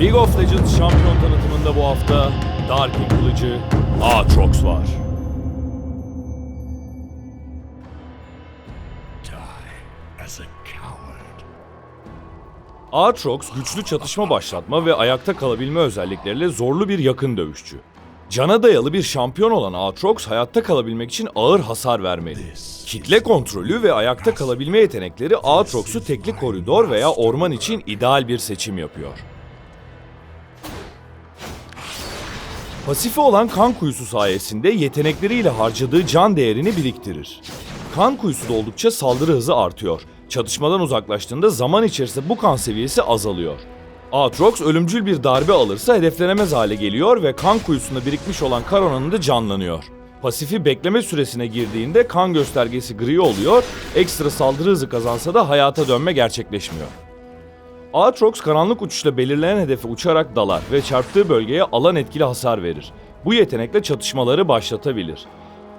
League of Legends şampiyon tanıtımında bu hafta Dark'ın kılıcı Aatrox var. Aatrox güçlü çatışma başlatma ve ayakta kalabilme özellikleriyle zorlu bir yakın dövüşçü. Cana dayalı bir şampiyon olan Aatrox hayatta kalabilmek için ağır hasar vermeli. Kitle kontrolü ve ayakta kalabilme yetenekleri Aatrox'u tekli koridor veya orman için ideal bir seçim yapıyor. Pasifi olan kan kuyusu sayesinde yetenekleriyle harcadığı can değerini biriktirir. Kan kuyusu da oldukça saldırı hızı artıyor. Çatışmadan uzaklaştığında zaman içerisinde bu kan seviyesi azalıyor. Aatrox ölümcül bir darbe alırsa hedeflenemez hale geliyor ve kan kuyusunda birikmiş olan kan oranında canlanıyor. Pasifi bekleme süresine girdiğinde kan göstergesi gri oluyor, ekstra saldırı hızı kazansa da hayata dönme gerçekleşmiyor. Aatrox karanlık uçuşla belirlenen hedefe uçarak dalar ve çarptığı bölgeye alan etkili hasar verir. Bu yetenekle çatışmaları başlatabilir.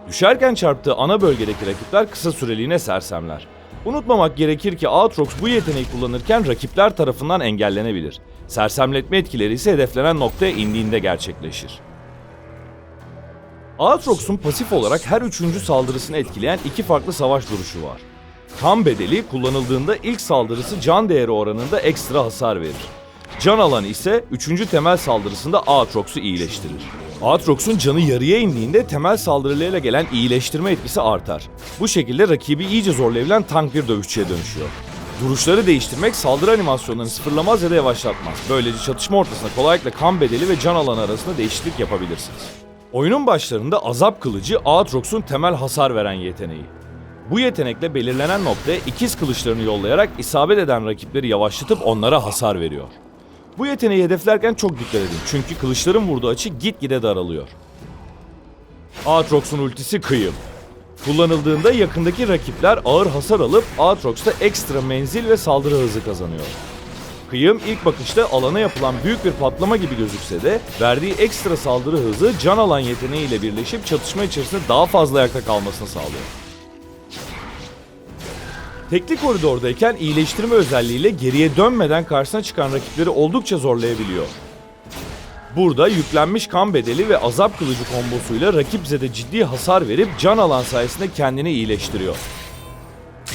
Düşerken çarptığı ana bölgedeki rakipler kısa süreliğine sersemler. Unutmamak gerekir ki Aatrox bu yeteneği kullanırken rakipler tarafından engellenebilir. Sersemletme etkileri ise hedeflenen noktaya indiğinde gerçekleşir. Aatrox'un pasif olarak her üçüncü saldırısını etkileyen iki farklı savaş duruşu var. Kan bedeli kullanıldığında ilk saldırısı can değeri oranında ekstra hasar verir. Can alanı ise üçüncü temel saldırısında Aatrox'u iyileştirir. Aatrox'un canı yarıya indiğinde temel saldırılarıyla gelen iyileştirme etkisi artar. Bu şekilde rakibi iyice zorlayabilen tank bir dövüşçüye dönüşüyor. Duruşları değiştirmek saldırı animasyonlarını sıfırlamaz ya da yavaşlatmaz. Böylece çatışma ortasında kolaylıkla kan bedeli ve can alanı arasında değişiklik yapabilirsiniz. Oyunun başlarında azap kılıcı Aatrox'un temel hasar veren yeteneği. Bu yetenekle belirlenen noktaya ikiz kılıçlarını yollayarak isabet eden rakipleri yavaşlatıp onlara hasar veriyor. Bu yeteneği hedeflerken çok dikkat edin çünkü kılıçların vurduğu açı gitgide daralıyor. Aatrox'un ultisi kıyım. Kullanıldığında yakındaki rakipler ağır hasar alıp Aatrox'ta ekstra menzil ve saldırı hızı kazanıyor. Kıyım ilk bakışta alana yapılan büyük bir patlama gibi gözükse de verdiği ekstra saldırı hızı can alan yeteneğiyle birleşip çatışma içerisinde daha fazla ayakta kalmasını sağlıyor. Tekli koridordayken iyileştirme özelliğiyle geriye dönmeden karşısına çıkan rakipleri oldukça zorlayabiliyor. Burada yüklenmiş kan bedeli ve azap kılıcı kombosuyla rakip zede ciddi hasar verip can alan sayesinde kendini iyileştiriyor.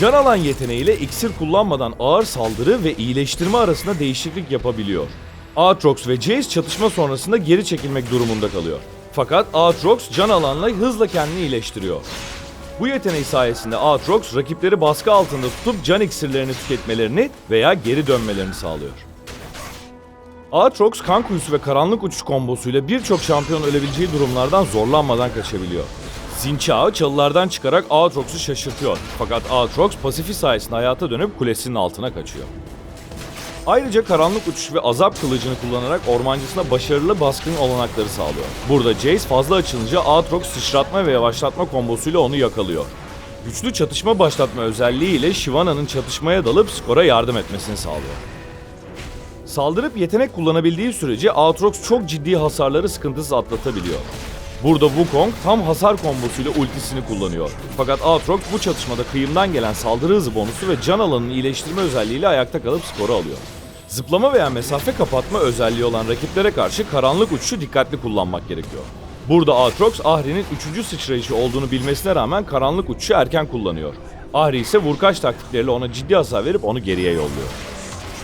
Can alan yeteneğiyle iksir kullanmadan ağır saldırı ve iyileştirme arasında değişiklik yapabiliyor. Aatrox ve Jace çatışma sonrasında geri çekilmek durumunda kalıyor. Fakat Aatrox can alanla hızla kendini iyileştiriyor. Bu yeteneği sayesinde Aatrox rakipleri baskı altında tutup can iksirlerini tüketmelerini veya geri dönmelerini sağlıyor. Aatrox kan kuyusu ve karanlık uçuş kombosuyla birçok şampiyon ölebileceği durumlardan zorlanmadan kaçabiliyor. Zinçağı çalılardan çıkarak Aatrox'u şaşırtıyor. Fakat Aatrox pasifi sayesinde hayata dönüp kulesinin altına kaçıyor. Ayrıca karanlık uçuş ve azap kılıcını kullanarak ormancısına başarılı baskın olanakları sağlıyor. Burada Jace fazla açılınca Aatrox sıçratma ve yavaşlatma kombosuyla onu yakalıyor. Güçlü çatışma başlatma özelliğiyle Shyvana'nın çatışmaya dalıp skora yardım etmesini sağlıyor. Saldırıp yetenek kullanabildiği sürece Aatrox çok ciddi hasarları sıkıntısız atlatabiliyor. Burada Wukong tam hasar kombosuyla ultisini kullanıyor. Fakat Aatrox bu çatışmada kıyımdan gelen saldırı hızı bonusu ve can alanını iyileştirme özelliğiyle ayakta kalıp skoru alıyor. Zıplama veya mesafe kapatma özelliği olan rakiplere karşı karanlık uçuşu dikkatli kullanmak gerekiyor. Burada Aatrox Ahri'nin 3. sıçrayışı olduğunu bilmesine rağmen karanlık uçuşu erken kullanıyor. Ahri ise vurkaç taktikleriyle ona ciddi hasar verip onu geriye yolluyor.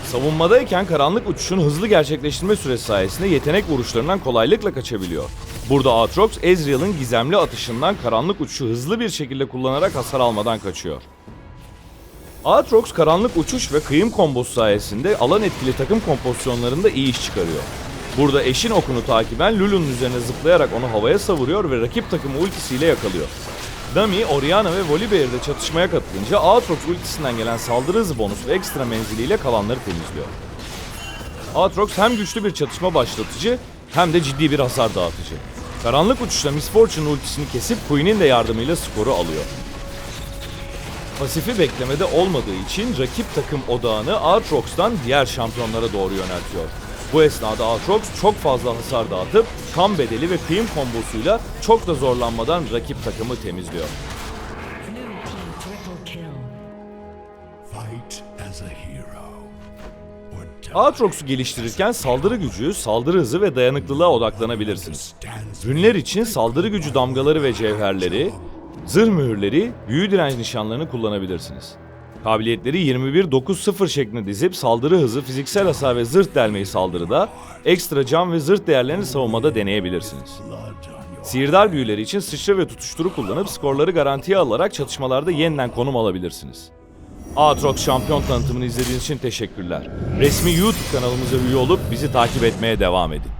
Savunmadayken karanlık uçuşun hızlı gerçekleştirme süresi sayesinde yetenek vuruşlarından kolaylıkla kaçabiliyor. Burada Aatrox, Ezreal'ın gizemli atışından karanlık uçuşu hızlı bir şekilde kullanarak hasar almadan kaçıyor. Aatrox karanlık uçuş ve kıyım kombosu sayesinde alan etkili takım kompozisyonlarında iyi iş çıkarıyor. Burada eşin okunu takiben Lulu'nun üzerine zıplayarak onu havaya savuruyor ve rakip takımı ultisiyle yakalıyor. Dami, Orianna ve Volibear'de çatışmaya katılınca Aatrox ultisinden gelen saldırı hızı bonusu ve ekstra menziliyle kalanları temizliyor. Aatrox hem güçlü bir çatışma başlatıcı hem de ciddi bir hasar dağıtıcı. Karanlık uçuşla Miss Fortune ultisini kesip Queen'in de yardımıyla skoru alıyor. Pasifi beklemede olmadığı için rakip takım odağını Aatrox'tan diğer şampiyonlara doğru yöneltiyor. Bu esnada Aatrox çok fazla hasar dağıtıp kan bedeli ve kıyım kombosuyla çok da zorlanmadan rakip takımı temizliyor. Aatrox'u geliştirirken saldırı gücü, saldırı hızı ve dayanıklılığa odaklanabilirsiniz. Rünler için saldırı gücü damgaları ve cevherleri, zırh mühürleri, büyü direnç nişanlarını kullanabilirsiniz. Kabiliyetleri 21-9-0 şeklinde dizip saldırı hızı, fiziksel hasar ve zırh delmeyi saldırıda, ekstra can ve zırh değerlerini savunmada deneyebilirsiniz. Sihirdar büyüleri için sıçra ve tutuşturu kullanıp skorları garantiye alarak çatışmalarda yeniden konum alabilirsiniz. Aatrox şampiyon tanıtımını izlediğiniz için teşekkürler. Resmi YouTube kanalımıza üye olup bizi takip etmeye devam edin.